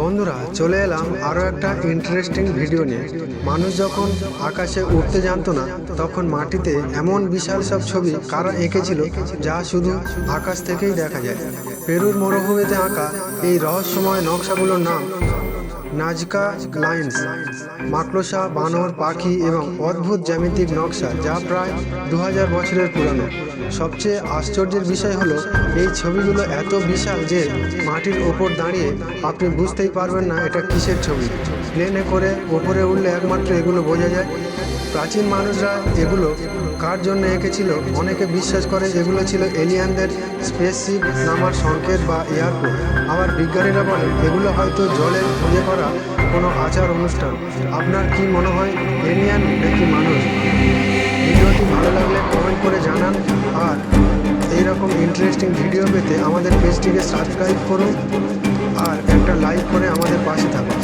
বন্ধুরা, চলে এলাম আরও একটা ইন্টারেস্টিং ভিডিও নিয়ে। মানুষ যখন আকাশে উঠতে জানতো না, তখন মাটিতে এমন বিশাল সব ছবি কারা এঁকেছিল, যা শুধু আকাশ থেকেই দেখা যায়। পেরুর মরুভূমিতে আঁকা এই রহস্যময় নকশাগুলোর নাম নাজকা লাইন্স মাকলসা বানর, পাখি এবং অদ্ভুত জ্যামিতিক নকশা যা প্রায় দু হাজার বছরের পুরানো। সবচেয়ে আশ্চর্যের বিষয় হলো, এই ছবিগুলো এত বিশাল যে মাটির ওপর দাঁড়িয়ে আপনি বুঝতেই পারবেন না এটা কিসের ছবি। প্লেনে করে ওপরে উঠলে একমাত্র এগুলো বোঝা যায় প্রাচীন মানুষরা এগুলো কার জন্য এঁকেছিল? অনেকে বিশ্বাস করে এগুলো ছিল এলিয়ানদের স্পেসশিপ নামার সংকেত বা এয়ারপোর্ট। আবার বিজ্ঞানীরা বলেন এগুলো হয়তো জলে খুঁজে করা কোনো আচার অনুষ্ঠান। আপনার কি মনে হয়, এলিয়ান নাকি মানুষ? ভিডিওটি ভালো লাগলে কমেন্ট করে জানান। আর এইরকম ইন্টারেস্টিং ভিডিও পেতে আমাদের পেজটিকে সাবস্ক্রাইব করুন। আর একটা লাইক করে আমাদের পাশে থাকুন।